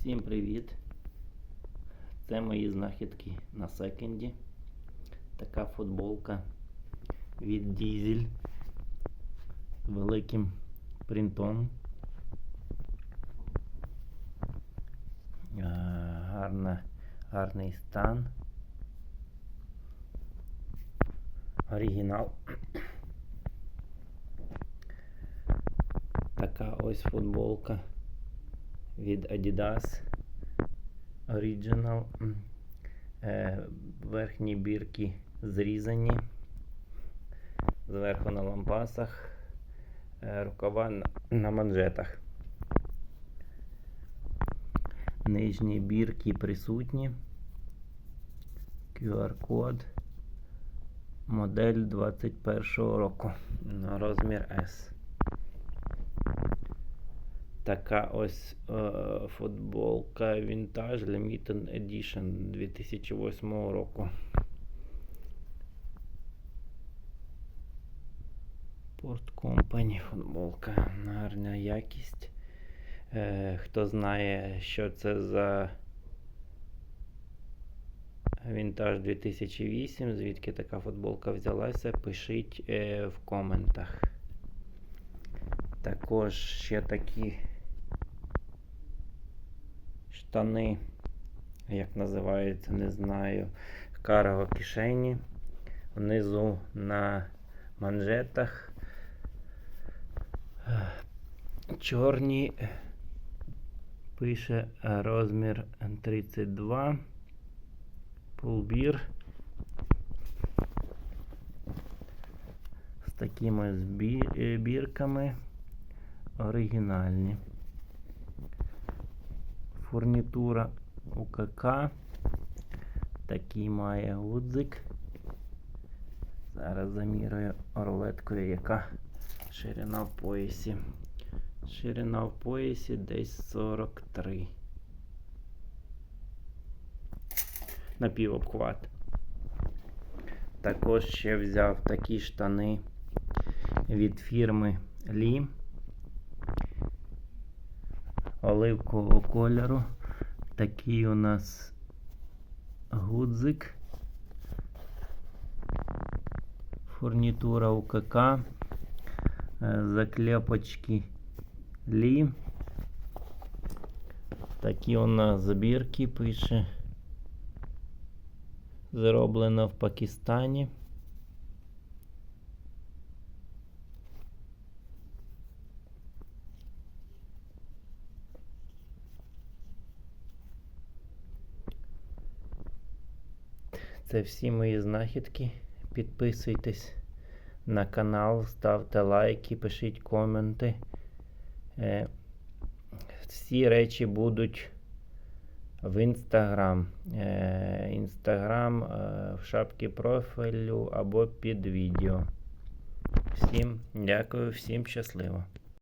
Всім привіт! Це мої знахідки на секонді. Така футболка від Дізель з великим принтом. Гарна, гарний стан. Оригінал. Така ось футболка від Adidas Original. Е, Верхні бірки зрізані. Зверху на лампасах, е, рукава на- манжетах. Нижні бірки присутні. QR-код. Модель 21 року на розмір S. Така ось е, футболка Vintage Limited Edition 2008 року. Port Company футболка. Гарна якість. Е, хто знає, що це за Vintage 2008, звідки така футболка взялася, пишіть е, в коментах. Також ще такі штани, як називаються, не знаю. Карго кишені. Внизу на манжетах. Чорні. Пише е, розмір 32. Пулбір. З такими е, бірками оригінальні. Фурнітура УКК. Такий має гудзик. Зараз замірюю рулеткою, яка ширина в поясі. Ширина в поясі десь 43. Напівобхват. Також ще взяв такі штани від фірми Лі оливкового кольору. Такий у нас гудзик. Фурнітура УКК. е, Заклепочки Лі. Такі у нас збірки пише. Зроблено в Пакистані. Це всі мої знахідки. Підписуйтесь на канал, ставте лайки, пишіть коменти. Е, Всі речі будуть в інстаграм. Е, Інстаграм е, в шапці профілю або під відео. Всім дякую, всім щасливо.